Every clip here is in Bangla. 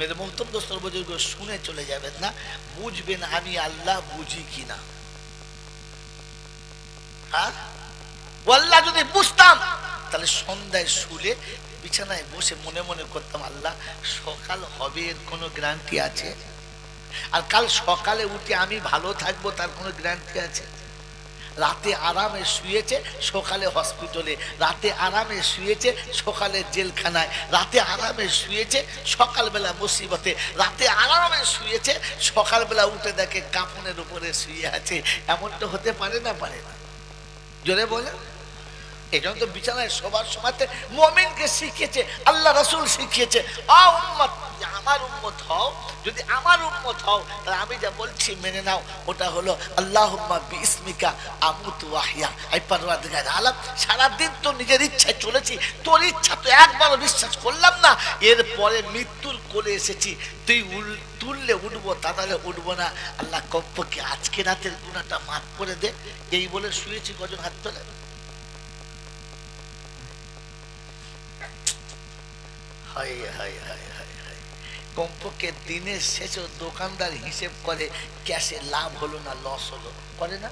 মেরে মহতম দোস্তর শুনে চলে যাবেন না। বুঝবেন আমি আল্লাহ বুঝি কিনা। হ্যাঁ? আল্লাহ যদি বুঝতাম, তাহলে সন্ধ্যায় শুলে বিছানায় বসে মনে মনে করতাম, আল্লাহ, সকাল হবে, এর কোনো গ্যারান্টি আছে? আর কাল সকালে উঠে আমি ভালো থাকব, তার কোনো গ্যারান্টি আছে? রাতে আরামে শুয়েছে, সকালে হসপিটালে রাতে আরামে শুয়েছে, সকালে জেলখানায়। রাতে আরামে শুয়েছে, সকালবেলা মুসিবতে। রাতে আরামে শুয়েছে, সকালবেলা উঠে দেখে কাপনের উপরে শুয়ে আছে। এমনটা হতে পারে না পারে না? জোরে বলে এই জন্য তো বিছানায় সবার সময়তে মমিনকে শিখিয়েছে, আল্লাহ রসুল শিখিয়েছে, আ উম্মত আমার উম্মত হও, যদি আমার উম্মত হও, তাহলে আমি যা বলছি মেনে নাও। ওটা হলো আল্লাহ বিসমিকা আমুতু আহিয়া এই পারওয়ারদিগার আলাম সারাদিন তো নিজের ইচ্ছায় চলেছি, তোর ইচ্ছা তো একবারও বিশ্বাস করলাম না। এরপরে মৃত্যুর কোলে এসেছি, তুই উল, তুললে উঠবো তা নাহলে উঠবো না। আল্লাহ কম্পকে আজকে রাতের গুণাটা মাফ করে দে। এই বলে শুয়েছি কজন হাত তোলে। হায় হায় হায়। কমপক্ষে দিনের শেষে দোকানদার হিসেব করে ক্যাশে লাভ হলো না লস হলো। করে না?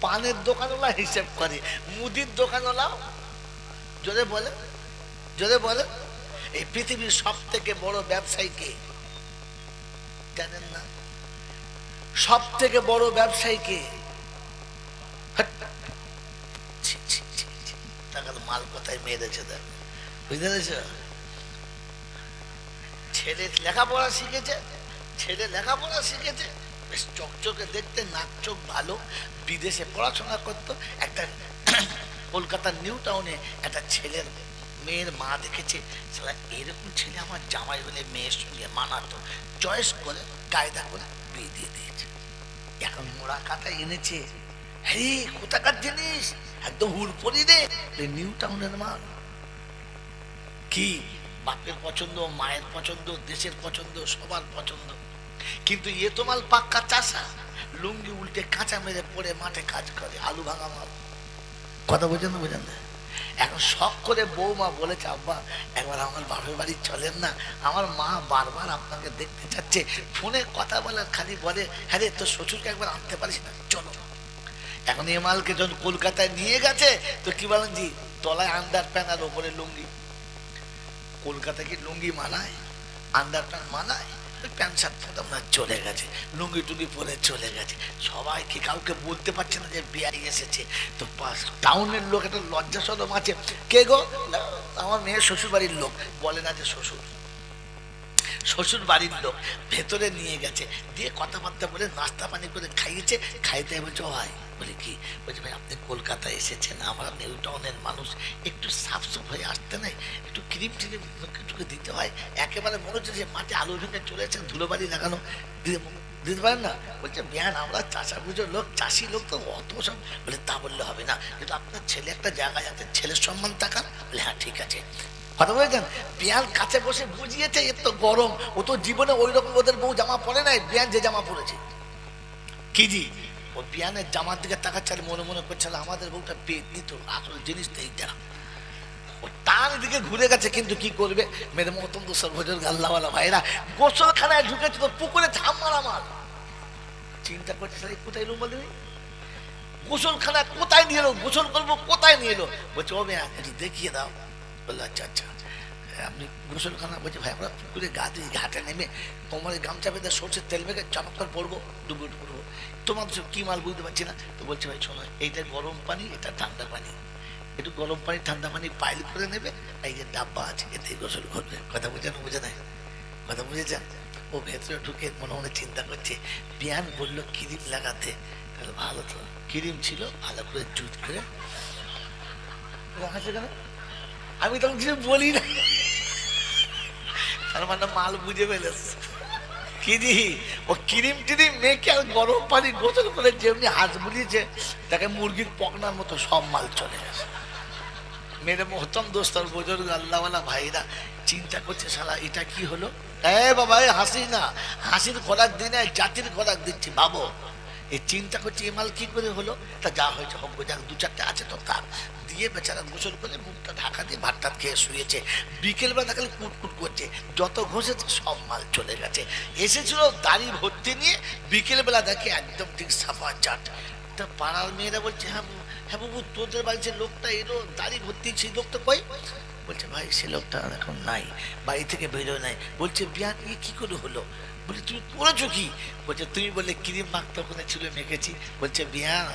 পানের দোকানওয়ালা হিসেব করে, মুদির দোকানওয়ালাও? জোরে বলে জোরে বলে, এই পৃথিবীর সব থেকে বড় ব্যবসায়ী কে? জানেন না? সব থেকে বড় ব্যবসায়ী কে। টাকার মাল কোথায় মেরেছে দেখ? বুঝতে পেরেছ? ছেলে লেখাপড়া শিখেছে, ছেলে লেখাপড়া শিখেছে, বেশ চকচকে দেখতে, নাক চোখ ভালো, বিদেশে পড়াশোনা করতো, একটা কলকাতার নিউ টাউনে একটা ছেলের মেয়ের মা দেখেছে সালা এরকম ছেলে আমার জামাই হলে মেয়ের সঙ্গে মানাতো, চয়েস করে, কায়দা করে বিয়ে দিয়ে দিয়েছে। এখন মোড়া কাটা এনেছে হ্যাঁ কোথাকার জিনিস? একদম হুড়পড়ি রে, নিউ টাউনের মাল কি? বাপের পছন্দ, মায়ের পছন্দ, দেশের পছন্দ, সবার পছন্দ। কিন্তু এ তো মাল পাক্কা চাষা। লুঙ্গি উল্টে কাঁচা মেরে পড়ে মাঠে কাজ করে, আলু ভাঙা মাল। কথা বোঝেন না বোঝেন না? এখন শখ করে বৌমা বলেছে, আব্বা, একবার আমার বাপের বাড়ি চলেন না। আমার মা বারবার আপনাকে দেখতে চাচ্ছে ফোনে কথা বলার খালি বলে হ্যাঁ রে, তোর শ্বশুরকে একবার আনতে পারিস না? চলো। এখন এ মালকে যখন কলকাতায় নিয়ে গেছে, তো কি বলেন জি? তলায় আন্ডার প্যান্ট আর ওপরে লুঙ্গি। কলকাতা কি লুঙ্গি মানায়? আন্ডার প্যান্ট মানায় প্যান্ট শার্ট পরে আপনার চলে গেছে, লুঙ্গি টুঙ্গি পরে চলে গেছে। সবাইকে, কাউকে বলতে পারছে না যে বিয়ারি এসেছে। তো বাস টাউনের লোক একটা লজ্জা সদম আছে। কে গো? আমার মেয়ের শ্বশুর বাড়ির লোক। বলে না যে শ্বশুর। শ্বশুর বাড়ির লোক ভেতরে নিয়ে গেছে। দিয়ে কথাবার্তা বলে নাস্তা পানি করে খাইয়েছে। খাইতে "ও ভাই বলে, কি? বলছে, ভাই, আপনি কলকাতায় এসেছেন। আমরা নিউ টাউনের মানুষ। একটু সাফ সুফ হয়ে আসতে নাই? একটু ক্রিম টিরিম টুকু দিতে হয়? একেবারে মনে হচ্ছে যে মাঠে আলু ভেঙে চলেছেন ধুলোবালি লাগানো। দিয়ে দিতে পারেন না? বলছে বিহান আমরা চাষা বুঝো লোক, চাষি লোক তো অত সব বলে, তা বললে হবে না। কিন্তু আপনার ছেলে একটা জায়গায় আছে, ছেলের সম্মান তাকান বলে হ্যাঁ ঠিক আছে। কথা বলেছেন বিয়ান কাছে বসে বুঝিয়েছে এর তো গরম। ও তো জীবনে ওই রকম ওদের বউ জামা পরে নাই বিয়ান যে জামা পরেছে। কি জি? ও বিয়ানের জামার দিকে তাকাচ্ছে আর মনে মনে করছে আমাদের বউটা পেট নিত আসল জিনিসটা এইটা। ও তার দিকে ঘুরে গেছে কিন্তু কি করবে? মেরে মতন তো সর্বজন গাল্লাওয়ালা ভাইরা গোসলখানায় ঢুকেছে তো পুকুরে ঝাম মারা মার চিন্তা করছে কোথায় এলো বলে গোসলখানা কোথায় নিয়ে এলো? গোসল করব কোথায় নিয়ে এলো? বলছে ও মেয়া একটু দেখিয়ে দাও। বলল আচ্ছা আচ্ছা আপনি গোসলখানা ভাই, আমরা পুকুরে গা ঘাটে নেমে কোমরে গামছা বেঁধে সরষের তেল মেখে চাপক করে পড়ব ডুবো ডুবো তোমার তো কি মাল বুঝতে পারছি না? তো বলছে, ভাই, শোনো, এইটা গরম পানি, এটা ঠান্ডা পানি। একটু গরম পানি, ঠান্ডা পানি পাইল করে নেবে এই যে ডাব্বা আছে, এতে গোসল করবে। কথা বুঝেন বুঝে নাই? কথা বুঝেছেন ও ভেতরে ঢুকে মনে মনে চিন্তা করছে বিয়ান বলল, ক্রিম লাগাতে। তাহলে ভালো তো, ক্রিম ছিল, ভালো করে জুত করে। আমি তখন কিছু বলি না। তার মানে মাল বুঝে ফেলেছে। কি ও ক্রিম টিরিম মেখে আর গরম পানি গোসল করে যেমনি হাত বুলিয়েছে, তাকে মুরগির পকনার মতো সব মাল চলে গেছে। মেরে মোহতম দোস্তর বুজুর্গ, আল্লাহওয়ালা ভাইরা, চিন্তা করছে শালা, এটা কি হলো? এ বাবা হাসি না। হাসির খোরাক দিনে জাতির খোরাক দিচ্ছি, ভাবো। এই চিন্তা করছে এ মাল কি করে হলো, তা যা হয়েছে হোক যাক দু চারটে আছে তো তার দিয়ে বেচারা গোসল করে মুখটা ঢাকা দিয়ে ভাত টাত খেয়ে শুয়েছে। বিকেলবেলা খালি কুটকুট করছে, যত ঘষেছে সব মাল চলে গেছে। এসেছিল দাড়ি ভর্তি নিয়ে, বিকেলবেলা দেখে একদম ঠিক সাফা চাট। তা পাড়ার মেয়েরা বলছে হ্যাঁ হ্যাঁ বাবু, তোদের বাড়িতে লোকটা এলো, দাড়ি ভর্তি, সেই লোকটা কই? বলছে, ভাই, সে লোকটা এখন নাই, বাড়ি থেকে বেরোয় নাই। বলছে ইয়ে কি করে হলো? বলছে তুমি করেছ কি? বলছে, তুমি বলে ক্রিম মাখতে ওখানে ছিল মেখেছি। বলছে বিয়ান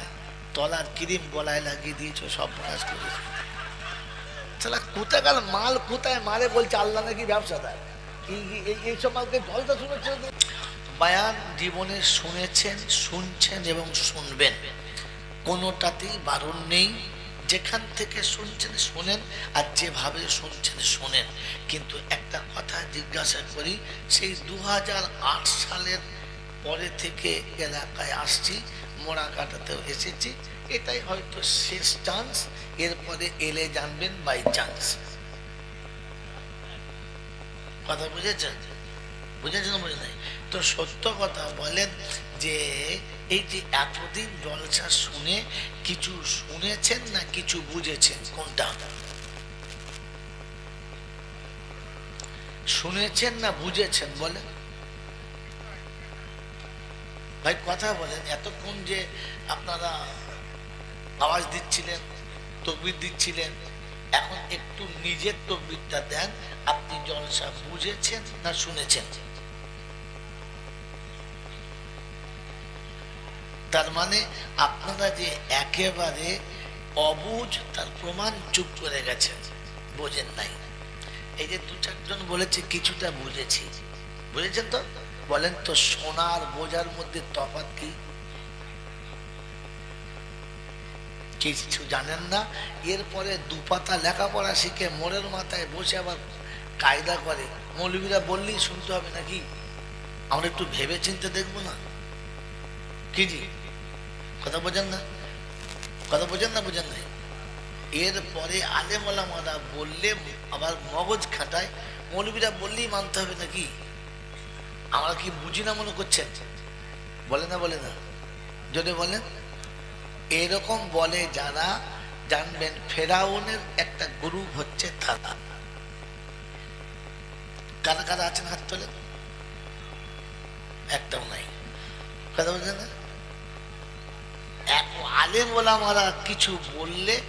তলার ক্রিম গলায় লাগিয়ে দিয়েছ, সব কাজ করেছ। সালা কোথাকার মাল কোথায় মারে বলছে, আল্লাহ নাকি ব্যবসাদার। এই- এই- এইসব মালকে জলটা শুনেছে বায়ান জীবনে শুনেছেন, শুনছেন এবং শুনবেন। কোনোটাতেই বারণ নেই। যেখান থেকে শুনছেন, শোনেন, আর যেভাবে শুনছেন, শোনেন। কিন্তু একটা কথা জিজ্ঞাসা করি, সেই দু হাজার আট সালের পরে থেকে এলাকায় আসছি মোড়া কাটাতেও এসেছি। এটাই হয়তো শেষ চান্স এরপরে এলে জানবেন বাই চান্স কথা বুঝেছেন? বুঝেছেন না বুঝে নাই তো সত্য কথা বলেন যে এই যে এতদিন জলসা শুনে কিছু শুনেছেন না কিছু বুঝেছেন? কোনটা? শুনেছেন না বুঝেছেন বলেন। ভাই, কথা বলেন। এতক্ষণ যে আপনারা আওয়াজ দিচ্ছিলেন, তকবির দিচ্ছিলেন, এখন একটু নিজের তকবিরটা দেন। আপনি জলসা বুঝেছেন না শুনেছেন? তার মানে আপনারা যে একেবারে অবুঝ, তার প্রমাণ চুপ করে গেছেন, বোঝেন নাই। এই যে দু চারজন বলেছে, কিছুটা বুঝেছি। বুঝেছেন তো? বলেন তো, সোনার বোঝার মধ্যে তফাৎ কি? কিছু জানেন না? এরপরে দুপাতা লেখাপড়া শিখে মোড়ের মাথায় বসে আবার কায়দা করে। মৌলবীরা বললেই শুনতে হবে নাকি? আমরা একটু ভেবে চিনতে দেখব না? জি কথা বোঝেন না কথা বোঝেন না বোঝেন না এরপরে আলেমলামারা বললে আবার মগজ খাটায় মৌলবীরা বললেই মানতে হবে নাকি আমরা কি বুঝি না মনে করছেন বলে না বলে না যদি বলেন এরকম বলে যারা জানবেন ফেরাউনের একটা গ্রুপ হচ্ছে তারা। কারা কারা আছেন হাত তোলেন? একটাও নাই। কথা বলছেন না? আলেম ওলামারা কিছু বললে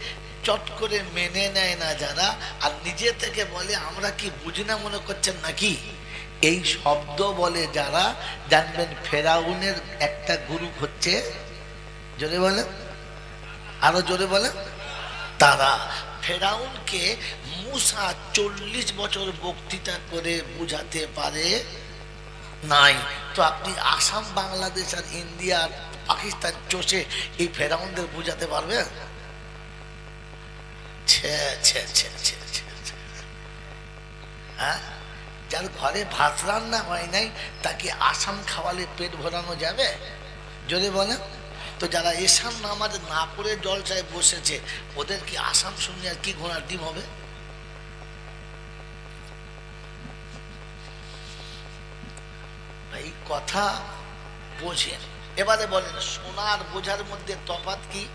চট করে মেনে নেয় না যারা, আর নিজে থেকে বলে, আমরা কি বুঝি না মনে করছেন নাকি? এই শব্দ বলে যারা, জানবেন ফেরাউনের একটা গ্রুপ হচ্ছে, জোরে বলেন, আরও জোরে বলেন, তারা। ফেরাউনকে মুসা চল্লিশ বছর বক্তৃতা করে বুঝাতে পারে নাই। তো আপনি আসাম, বাংলাদেশ আর ইন্ডিয়া আর পাকিস্তান চষে এই ফেরাউনদের বোঝাতে পারবেন। হ্যাঁ? যার ঘরে ভাত রান্না হয় নাই, তাকে আসাম খাওয়ালে পেট ভরানো যাবে? যদি বলেন। তো যারা এসাম নামাজ না পড়ে জলসায় বসেছে ওদের কি আসাম শুনে আর কি ঘোড়ার ডিম হবে? এই কথা বোঝেন। এবারে বলেন, সোনার বোঝার মধ্যে তফাৎ কি?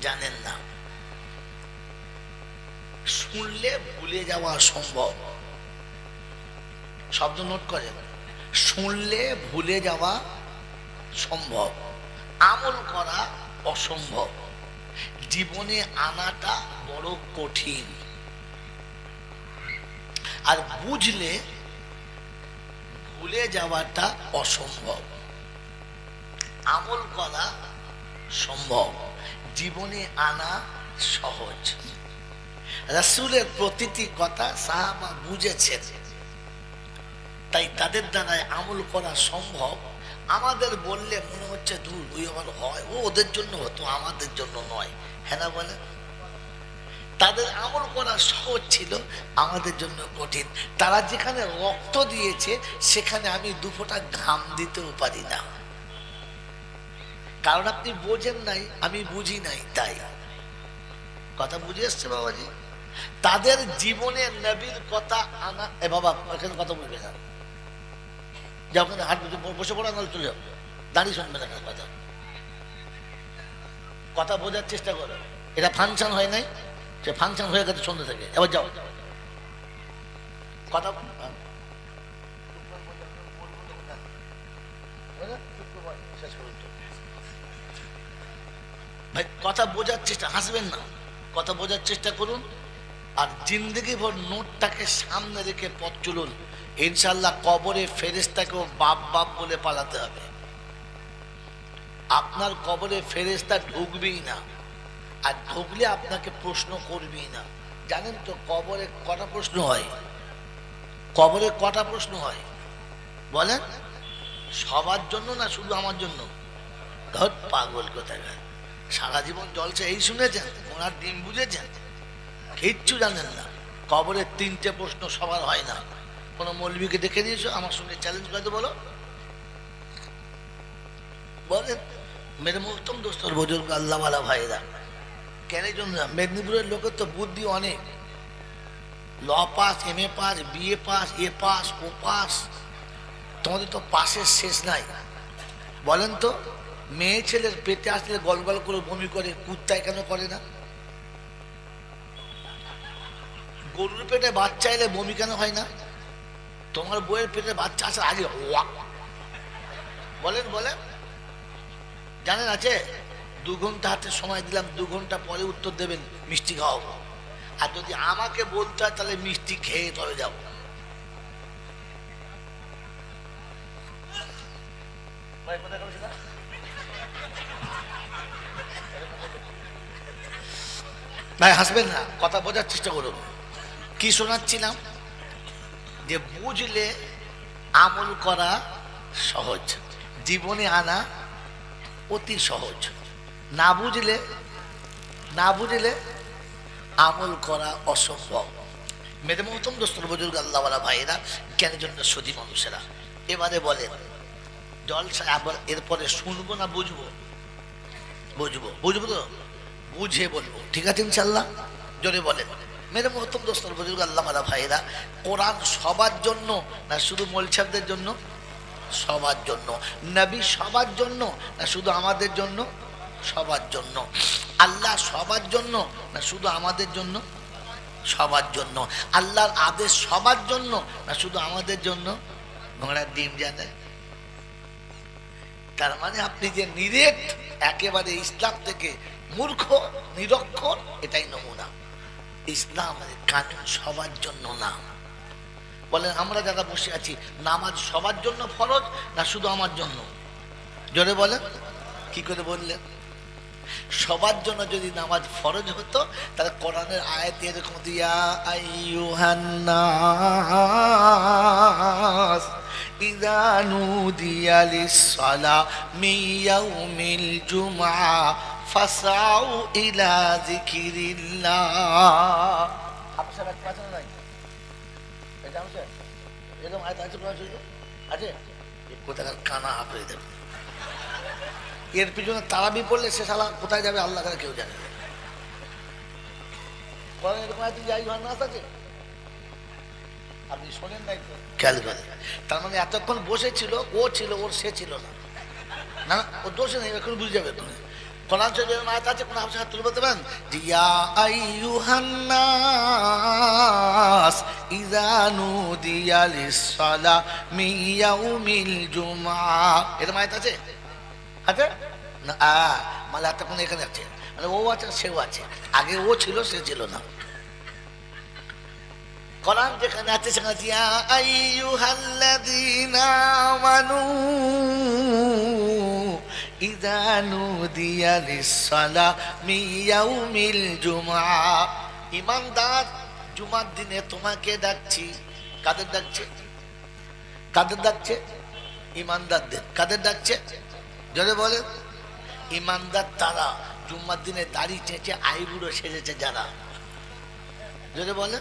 জানেন না। শুনলে ভুলে যাওয়া সম্ভব। শব্দ নোট করেন। শুনলে ভুলে যাওয়া সম্ভব। আমল করা অসম্ভব। জীবনে আনাটা বড় কঠিন। আর বুঝলে ভুলে যাওয়াটা অসম্ভব। আমল করা সম্ভব। জীবনে আনা সহজ। রাসূলের প্রতিটি কথা সাহাবা বুঝেছেন। তাই তাদের দ্বারায় আমল করা সম্ভব। আমাদের বললে মনে হচ্ছে দূর ওই আবার হয়। ও ওদের জন্য হতো, আমাদের জন্য নয়। হ্যাঁ না বলে তাদের আমল করা সহজ ছিল, আমাদের জন্য কঠিন। তারা যেখানে রক্ত দিয়েছে, সেখানে আমি দুফোটা ঘাম দিতেও পারি না। কারণ আপনি বোঝেন নাই, আমি বুঝি নাই তাই। কথা বুঝে এসছে বাবাজি? তাদের জীবনে নবীর কথা আনা, এ বাবা, এখানে কথা বলবে না। যা ওখানে হাট বসে পড়া, নাহলে চলে যাও। দাঁড়িয়ে শুনবে না কথা। কথা বোঝার চেষ্টা করো। এটা ফাংশন হয় নাই? সে ফাংশন হয়ে গেছে সন্ধ্যে থেকে। এবার যাও। কথা তো। ভাই, কথা বোঝার চেষ্টা, হাসবেন না। কথা বোঝার চেষ্টা করুন আর জিন্দগি ভর নোটটাকে সামনে রেখে পথ চলুন। ইনশাল্লাহ কবরে ফেরেস্তাকেও বাপ বাপ বলে পালাতে হবে। আপনার কবরে ফেরেস্তা ঢুকবেই না। আর ঢুকলে আপনাকে প্রশ্ন করবেই না। জানেন তো কবরে কটা প্রশ্ন হয়? কবরে কটা প্রশ্ন হয়? বলেন। সবার জন্য না শুধু আমার জন্য? ধর, পাগল কোথায় সারা জীবন জলছে, এই শুনেছেন? ওনার ডিম বুঝেছেন? কিচ্ছু জানেন না। কবরের তিনটে প্রশ্ন সবার হয় না। কোনো মৌলবীকে দেখে দিয়েছ? আমার সঙ্গে চ্যালেঞ্জ করে বলো। বলেন, মেরে মুক্তম দোস্তর বুজুর্গ আল্লাহওয়ালা ভাইরা কেন জন্য মেদিনীপুরের লোকের তো বুদ্ধি অনেক। Law pass, M A pass BA pass, A pass, ও পাস, তোমাদের তো পাশের শেষ নাই। বলেন তো, মেয়ে ছেলের পেটে আসলে গল গল করে বমি করে, কুত্তায় কেন করে না? গরুর পেটে বাচ্চা এলে বমি কেন হয় না? তোমার বইয়ের পেটে বাচ্চা আসার আগে বলেন বলেন। জানেন আছে? দু ঘণ্টা হাতে সময় দিলাম, দু ঘণ্টা পরে উত্তর দেবেন, মিষ্টি খাওয়াবো। আর যদি আমাকে বলতে হয়, তাহলে মিষ্টি খেয়ে তবে যাব। ভাই হাসবেন না, কথা বোঝার চেষ্টা করুন। কি শোনাচ্ছিলাম যে বুঝলে আমল করা সহজ, জীবনে আনা অতি সহজ। না বুঝলে না বুঝলে আমল করা অসম্ভব। মেরে মহতম দোস্তর বুজুর্গ আল্লাহওয়ালা ভাইয়েরা জ্ঞানের জন্য সতী মানুষেরা, এবারে বলেন জলসা আবার এরপরে শুনব না বুঝব? বুঝব বুঝব তো? বুঝে বলব, ঠিক আছে ইনশাল্লাহ জোরে বলেন। মেরে মহত্তম দোস্তর বুজুর্গ আল্লাহ মালা ভাইরা কোরআন সবার জন্য না শুধু মোলছাবদের জন্য? সবার জন্য। নবী সবার জন্য না শুধু আমাদের জন্য? সবার জন্য। আল্লাহ সবার জন্য না শুধু আমাদের জন্য? সবার জন্য। আল্লাহর আদেশ সবার জন্য না শুধু আমাদের জন্য? ঘোড়ার ডিম জানে। তার মানে আপনি যে নিরেট, একেবারে ইসলাম থেকে মূর্খ নিরক্ষর এটাই নমুনা। ইসলাম কানুন সবার জন্য না। বলেন, আমরা যারা বসে আছি, নামাজ সবার জন্য ফরজ না শুধু আমার জন্য? জোরে বলেন। কি করে বললেন? সবার জন্য যদি নামাজ ফরজ হতো, তাহলে কোরআনের আয়াত এরকম, ইয়া আইয়ুহান্নাস ইযা নুদিয়া লিস-সালা ইয়াউমিল জুমআ, ফাসাউ ইলা যিকিরিল্লাহ। আপনারা পাচ্ছেন নাই? এটা আছে এরকম আয়াত আছে আছে? কোথাকার কানা হাঁপিয়ে দেবে এর পিছনে তারাবি পড়লে সে শালা কোথায় যাবে আল্লাহ তারা কেউ জানে আপনি শোনেন খেয়াল তার মানে এতক্ষণ বসেছিল ও ছিল, ওর সে ছিল না। না ও দোষে নেই, এখন বুঝে যাবে তুমি কোরআন আছে তুলে বলতে এরকম আয়াত আছে আছে না আ মানে এতক্ষণ এখানে আছে। মানে ও আছে সেও আছে। আগে ও ছিল সে ছিল না। কোরআন যেখানে আছে সেখানে আছে, ইয়া আইয়ুহাল্লাযীনা আমানু ইযা নুদিয়া লিস-সালা মিন ইয়াউমিল জুমআ। ঈমানদার জুমার দিনে তোমাকে ডাকছি। কাদের ডাকছে? কাদের ডাকছে? ঈমানদারদের কাদের ডাকছে? জোরে বলে। ইমানদার তারা, জুম্মার দিনে দাড়ি চেঁচে আইবুড়ো সেজেছে যারা। যদি বলে।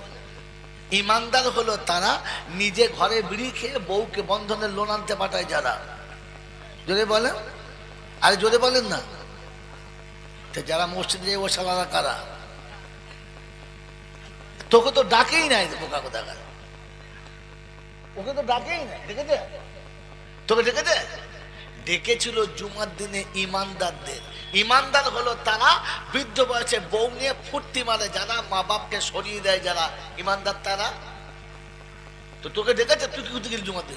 ইমানদার হলো তারা, নিজে ঘরে বিড়ি খেয়ে বউকে বন্ধনের লোন আনতে পাঠায় যারা। জোরে বলে। আরে জোরে বলেন না। যারা মসজিদে ও সালারা কারা? তোকে তো ডাকেই নাই বোকা কোথাকার। ওকে তো ডাকেই নাই দেখেছে তোকে ডেকেছে? ডেকেছিল জুমার দিনে ইমানদারদের। ইমানদার হলো তারা বৃদ্ধ বয়সে বউ নিয়ে ফুর্তি মারে, যারা মা বাপকে সরিয়ে দেয়, যারা ইমানদার তারা। তো তোকে দেখেছে তুই কি করতে গেলি জমাতে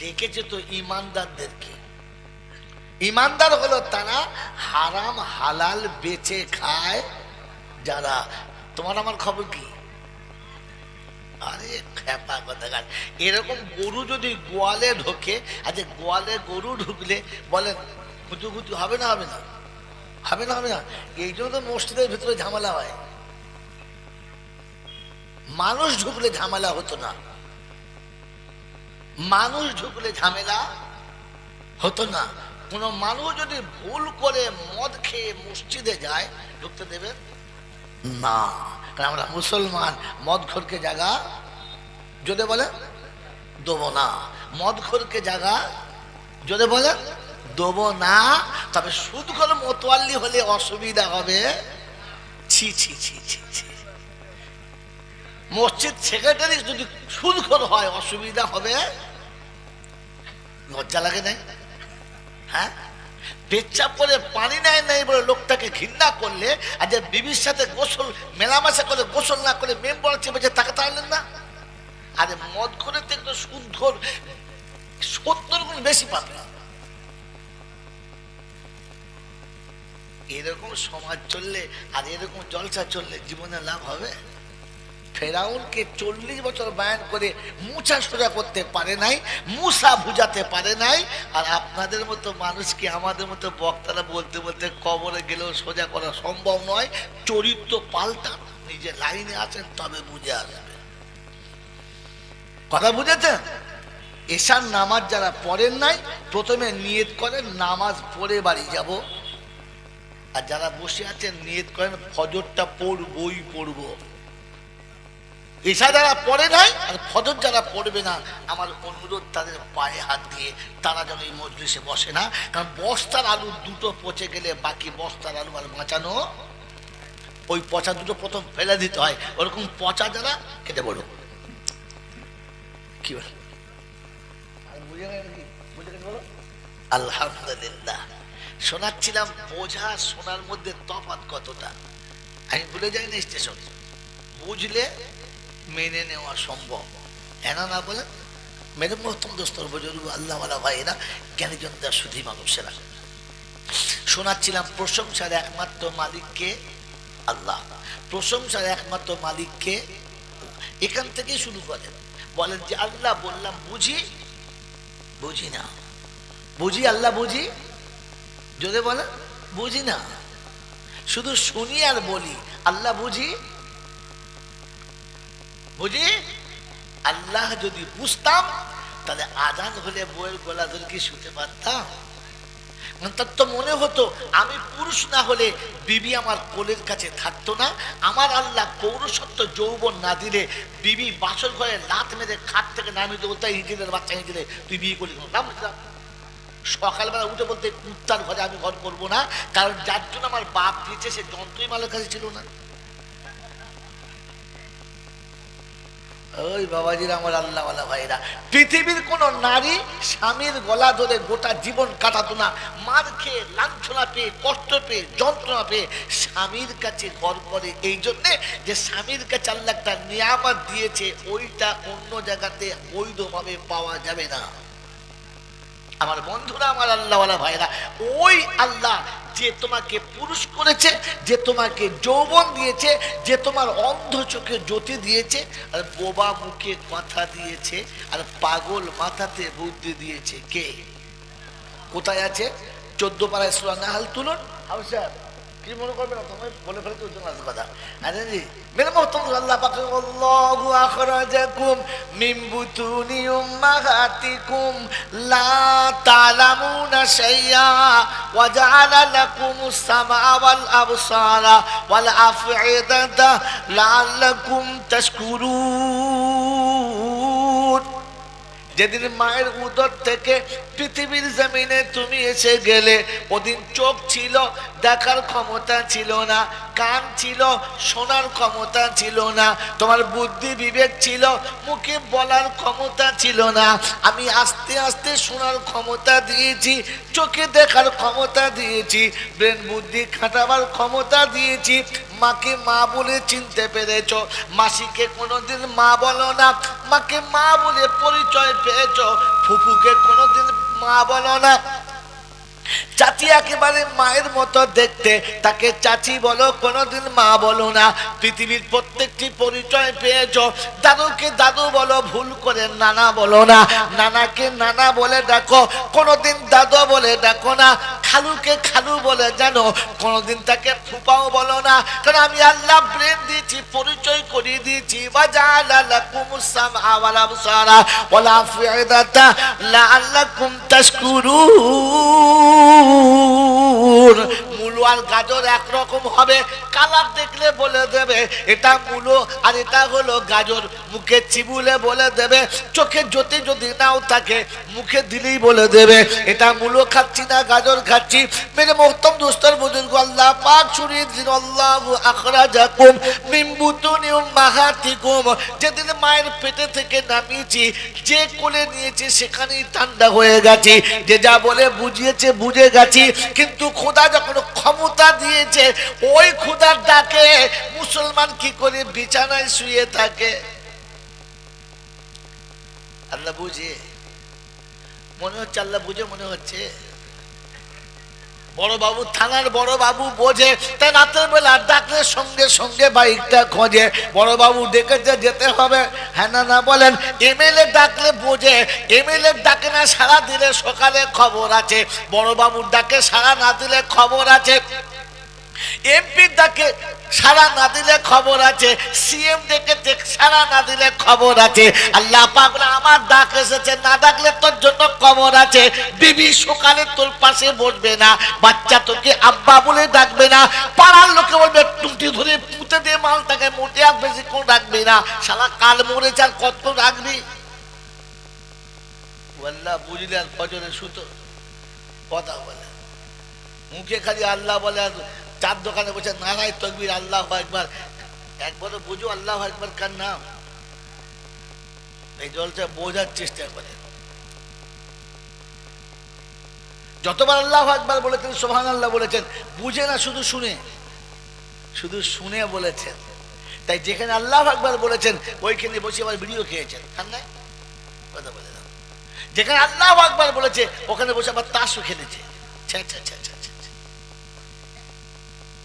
দেখেছে তো ইমানদারদেরকে। ইমানদার হলো তারা হারাম, হালাল বেচে খায় যারা তোমার আমার খবর কি? আরে খ্যাপা কথা গাছ এরকম গরু যদি গোয়ালে ঢোকে আচ্ছা গোয়ালে গরু ঢুকলে বলেন কুচু কুচু হবে না হবে না? হবে না হবে না। এই জন্য তো মসজিদের ভিতরে ঝামেলা হয়। মানুষ ঢুকলে ঝামেলা হতো না। মানুষ ঢুকলে ঝামেলা হতো না। কোনো মানুষ যদি ভুল করে মদ খেয়ে মসজিদে যায়, ঢুকতে দেবেন? না। কারণ আমরা মুসলমান মদ খোরকে জায়গা যদি বলে, দেবো না। মদ খোরকে জায়গা যদি বলে, দেবো না। তবে সুদ করে মতোয়াল্লি হলে অসুবিধা হবে। ছি ছি ছি ছি ছি। মসজিদ সেক্রেটারি যদি সুদখোর হয়, অসুবিধা হবে। লজ্জা লাগে নাই? হ্যাঁ? পেচ্ছাপ করে পানি নেয় নাই বলে লোকটাকে ঘৃণা করলে, আর যে বিবির সাথে গোসল, মেলামেশা করে গোসল না করে মেম্বার চেপেছে তাকে তাড়লেন না? আরে মদ করে তো সুদঘর সত্তর গুণ বেশি পাবে। এরকম সমাজ চললে আর এরকম জলসা চললে জীবনে লাভ হবে? ফেরাউনকে চল্লিশ বছর বায়ান করে মুছা সোজা করতে পারে নাই মুসা বুঝাতে পারে নাই, আর আপনাদের মতো মানুষকে আমাদের মতো বক্তারা বলতে বলতে কবরে গেলেও সোজা করা সম্ভব নয়? চরিত্র পাল্টান, নিজে লাইনে আছেন, তবে বুঝে আসবে কথা বুঝেছেন? এসার নামাজ যারা পড়েন নাই, প্রথমে নিয়ত করেন, নামাজ পড়ে বাড়ি যাব। আর যারা বসে আছেন, নিয়ত করেন, ফজরটা পড়বই পড়ব। এসা যারা পড়ে নাই আর ফজর যারা পড়বে না আমার অনুরোধ তাদের পায়ে হাত দিয়ে তারা যেন এই মজলিসে বসে না কারণ বস্তার আলু দুটো পচে গেলে বাকি বস্তার আলু আর বাঁচানো ওই পচা দুটো প্রথম ফেলে দিতে হয়। ওরকম পচা যারা কেটে বলো। কি বল? আলহামদুলিল্লাহ। শোনাচ্ছিলাম বোঝা শোনার মধ্যে তফাৎ কতটা? আমি ভুলে যাই না স্টেশন। বুঝলে মেনে নেওয়া সম্ভব। এনা না বলে মেরে মহতম দোস্তর বুজুর্গ আল্লাহওয়ালা ভাইয়েরা জ্ঞানীজন দাস শুধু মানুষেরা। শোনাচ্ছিলাম প্রশংসার একমাত্র মালিককে আল্লাহ। প্রশংসার একমাত্র মালিককে এখান থেকেই শুরু করেন। বলেন যে আল্লাহ বললাম, বুঝি? বুঝি না। বুঝি আল্লাহ, বুঝি? যদি বলেন, বুঝি না। শুধু শুনি আর বলি। আল্লাহ, বুঝি? বুঝি? আল্লাহ যদি বুঝতাম, তাহলে আজান হলে বইয়ের গলা ধরে কি শুতে পারতাম? তার তো মনে হতো, আমি পুরুষ না হলে বিবি আমার কোলের কাছে থাকতো না। আমার আল্লাহ পৌরসত্ব যৌবন না দিলে বিবি বাসর ঘরে লাত মেরে খাট থেকে নামিয়ে দেবো, তাই হিজিলের বাচ্চা হিজিলে তুই বিয়ে করলি নাম সকালবেলা উঠে বলতে, কুত্তার ঘরে আমি ঘর করব না, কারণ যার জন্য আমার বাপ দিয়েছে, সে যন্ত্রই মালের কাছে ছিল না। ওই বাবাজির, আমার আল্লাহওয়ালা ভাইরা। পৃথিবীর কোন নারী স্বামীর গলা ধরে গোটা জীবন কাটাতো না। মার খেয়ে লাঞ্ছনা পেয়ে, কষ্ট পেয়ে, যন্ত্রণা পেয়ে স্বামীর কাছে ঘর করে। এই জন্যে যে স্বামীর কাছে আল্লাহ একটা নিয়ামত দিয়েছে, ওইটা অন্য জায়গাতে বৈধভাবে পাওয়া যাবে না। আমার বন্ধুরা, আমার আল্লাহওয়ালা ভাইরা ওই আল্লাহ যে তোমাকে পুরুষ করেছে, যে তোমাকে যৌবন দিয়েছে, যে তোমার অন্ধ চোখে জ্যোতি দিয়েছে, আর বোবা মুখে কথা দিয়েছে, আর পাগল মাথাতে বুদ্ধি দিয়েছে কে? কোথায় আছে? চোদ্দ পাড়ায় সুরা নাহাল তুলুন। হাউসার কি মনে করবে না তোমায় বলে ফেলতে ওই জন্য কথা? আরে জি মেরে মহতম আল্লাহ পাক আল্লাহু আখরাজাকুম মিন বুতুনি উম্মাহাতিকুম লা তালামুনা শাইয়া ওয়া জাআলা লাকুমুস সামা ওয়াল আবসারা ওয়াল আফইদাতা লাআল্লাকুম তাশকুরুন. যেদিন মায়ের উদর থেকে পৃথিবীর জমিনে তুমি এসে গেলে, ওদিন চোখ ছিল, দেখার ক্ষমতা ছিল না, কান ছিল, শোনার ক্ষমতা ছিল না, তোমার বুদ্ধি বিবেক ছিল, মুখে বলার ক্ষমতা ছিল না, আমি আস্তে আস্তে শোনার ক্ষমতা দিয়েছি, চোখে দেখার ক্ষমতা দিয়েছি, ব্রেন বুদ্ধি খাটাবার ক্ষমতা দিয়েছি, মাকে মা বলে চিনতে পেরেছ, মাসিকে কোনোদিন মা বলো না মাকে মা বলে পরিচয় পেয়েছ। ফুপুকে কোনোদিন মা বলো না। চাচি একেবারে মায়ের মতো দেখতে। তাকে চাচি বলো, কোনোদিন মা বলো না। পৃথিবীর প্রত্যেকটি পরিচয় পেয়েছ। দাদুকে দাদু বলো, ভুল করে নানা বলো না। নানাকে নানা বলে ডাকো, কোনোদিন দাদু বলে ডাকো না। খালুকে খালু বলে জানো, কোনোদিন তাকে ফুপাও বলো না। কারণ আমি আল্লাহ ব্রেন দিয়েছি, পরিচয় করিয়ে দিয়েছি। বাজালা লাকুমুস সামআ ওয়াল মূলো আর গাজর একরকম হবে। কালার দেখলে বলে দেবে, এটা মূলো আর এটা হলো গাজর। মুখে চিবুলে বলে দেবে, চোখে জ্যোতি যদি নাও থাকে, মুখে দিলেই বলে দেবে, এটা মূলো খাচ্ছি না, গাজর খাচ্ছি। মেরে মোহতম দোস্তর বুজুর্গ, আল্লাহ পাক ছড়িয়ে দিন, আল্লাহ বুতুনি উম্মাহাতিকুম। যেদিন মায়ের পেটে থেকে নামিয়েছি, যে কোলে নিয়েছে, সেখানেই ঠান্ডা হয়ে গেছে। যে যা বলে বুঝিয়েছে, বুঝে গেছি। কিন্তু খোদা যখন ক্ষমতা দিয়েছে, ওই ক্ষুদার ডাকে মুসলমান কি করে বিছানায় শুয়ে থাকে? আল্লাহ বুঝে। মনে হচ্ছে আল্লাহ বুঝে, মনে হচ্ছে বড় বাবু থানার বড় বাবু বোঝে তাই রাতের বেলা ডাকলে সঙ্গে সঙ্গে বাইকটা খোঁজে। বড় বাবু ডেকেছে, যেতে হবে। হ্যাঁ না বলেন, এমএলএ ডাকলে বোঝে, এমএলএ ডাকে না, সারা দিলে সকালে খবর আছে। বড় বাবুর ডাকে, সারা না দিলে খবর আছে। এমপি ডাকে সারা না দিলে খবর আছে সিএম ডেকে সারা না দিলে খবর আছে। আল্লাহ পাক বলে, আমার ডাক এসেছে না ডাকলে তোর জন্য খবর আছে। বিবি সকালে তোর পাশে বসবে না বাচ্চা তোকে আব্বা বলে ডাকবে না। পাড়ার লোকে বলবে টুটি ধরে পুঁতে দিয়ে মাল তাকে মোটে আর বেশি কোন ডাকবে না। শালা কাল মরে যার কত রাখবি আল্লাহ বুঝলে আর ফজরে সুতো। কথা বলে। মুখে খালি আল্লাহ বলে আর চার দোকানে বসে নারাই তকবির, আল্লাহ একবার একবারও বুঝো, আল্লাহ একবার কার নাম? এই জলটা বোঝার চেষ্টা করে। যতবার আল্লাহ একবার বলেছেন সোহান আল্লাহ বলেছেন, বুঝে না, শুধু শুনে। শুধু শুনে বলেছেন। তাই যেখানে আল্লাহ একবার বলেছেন, ওইখানে বসে আবার ভিডিও খেয়েছেন। তার নাই? কথা বলে। যেখানে আল্লাহ একবার বলেছে, ওখানে বসে আবার তাসও খেলেছে। ছ্যা ছ্যা ছ্যা।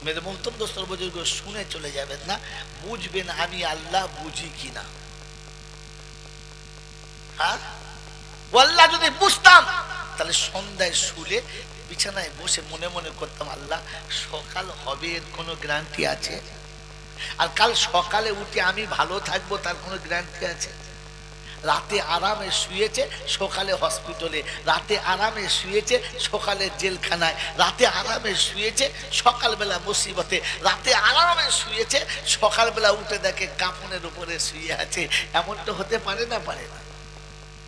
মেয়েদের মোহতম দোস্তর বুজুর্গ শুনে চলে যাবেন না। বুঝবেন আমি আল্লাহ বুঝি কিনা। হ্যাঁ? আল্লাহ যদি বুঝতাম, তাহলে সন্ধ্যায় শুলে বিছানায় বসে মনে মনে করতাম, আল্লাহ, সকাল হবে, এর কোনো গ্যারান্টি আছে? আর কাল সকালে উঠে আমি ভালো থাকব, তার কোনো গ্যারান্টি আছে? রাতে আরামে শুয়েছে, সকালে হসপিটালে। রাতে আরামে শুয়েছে, সকালে জেলখানায়। রাতে আরামে শুয়েছে, সকালবেলা মুসিবতে। রাতে আরামে শুয়েছে, সকালবেলা উঠে দেখে কাপনের উপরে শুয়ে আছে। এমন তো হতে পারে না পারে না?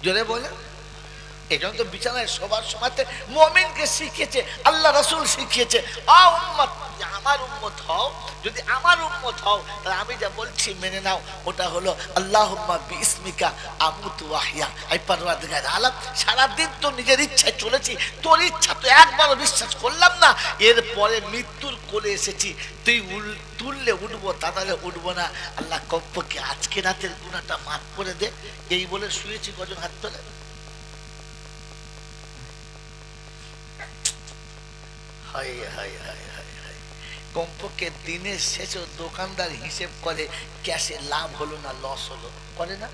জোরে বলে। এই জন্য তো বিছানায় সবার সময়তে মমিনকে শিখিয়েছে, আল্লাহ রসুল শিখিয়েছে, আ উম্মত আমার উম্মত হও, যদি আমার উম্মত হও, তাহলে আমি যা বলছি মেনে নাও। ওটা হলো আল্লাহ বিসমিকা আমুত ওয়াহিয়া। আই পারওয়ারদিগার আলাম সারাদিন তো নিজের ইচ্ছায় চলেছি, তোর ইচ্ছা তো একবারও বিশ্বাস করলাম না। এরপরে মৃত্যুর কোলে এসেছি, তুই উল, তুললে উঠবো তাহলে উঠবো না। আল্লাহ কম্পকে আজকে রাতের গুণাটা মাফ করে দে। এই বলে শুয়েছি কজন হাত তোলে। হায় হায় হায়। কমপক্ষে দিনের শেষে দোকানদার হিসেব করে ক্যাশে লাভ হলো না লস হলো। করে না?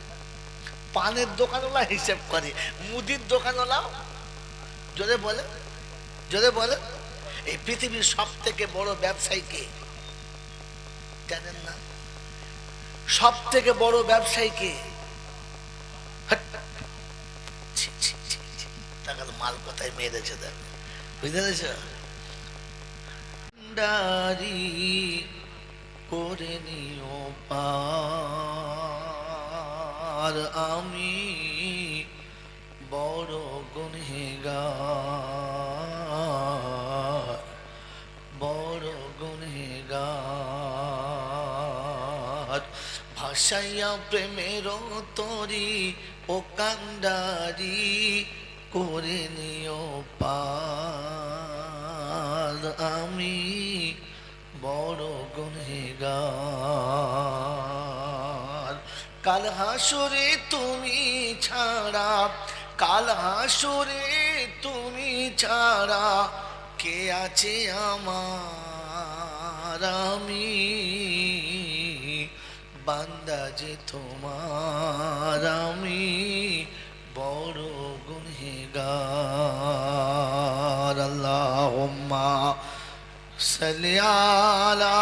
পানের দোকানওয়ালা হিসেব করে মুদির দোকানওয়ালা জোরে বলে জোরে বলে এই পৃথিবীর সব থেকে বড় ব্যবসায়ী কে? জানেন না? সব থেকে বড় ব্যবসায়ী কে? হাট। ছি, ছি, ছি, ছি। টাকার মাল কোথায় মেরেছে দেখ। বুঝতে পেরেছ? ডারি করে নিও পার। আমি বড় গুনহেগার বড় গুনহেগার ভাসাইয়া প্রেমের তরি ও কান্ডারি করে নিও পার। আমি বড় গুনহেগার কাল হাসরে তুমি ছাড়া, কাল হাসরে তুমি ছাড়া কে আছে আমার? আমি বান্দা যে তোমার, আমি বড় গুনহেগার আল্লাহুম্মা সাল্লি আলা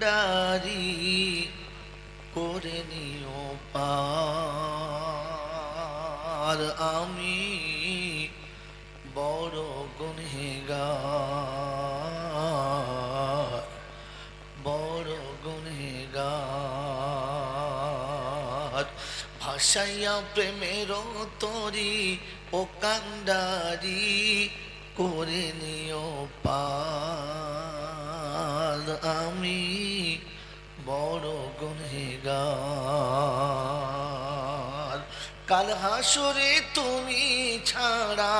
ডারি করে নিও পার আমি বড় গুনহেগার বড় গুনহেগার ভাসাইয়া প্রেমের তরি ও কান্ডারি করে নিও পার আমি বড় গুনহেগার কাল হাসরে তুমি ছাড়া,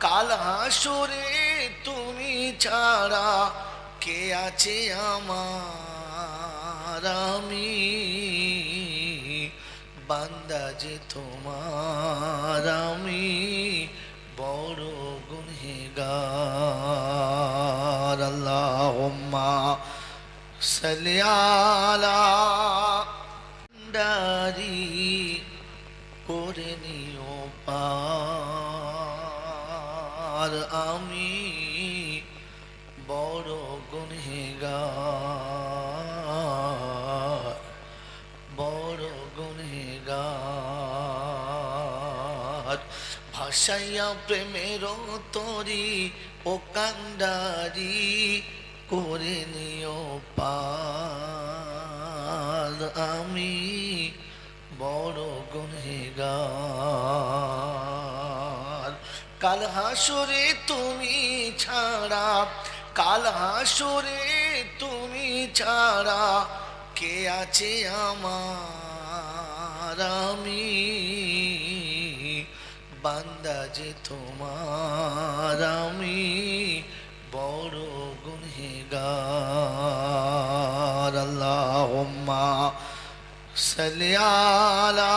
কাল হাসরে তুমি ছাড়া কে আছে আমার? আমি বান্দা যে তোমার, আমি গুনহেগার আল্লাহুম্মা সাল্লি আলা ভাসাইয়া প্রেমের তরি ও কান্ডারি করে নিও পার আমি বড় গুনহেগার কাল হাসরে তুমি ছাড়া, কাল হাসরে তুমি ছাড়া কে আছে আমার? আমি বান্দা যে তোমার আমি বড় গুনহেগার আল্লাহ সালিয়ালা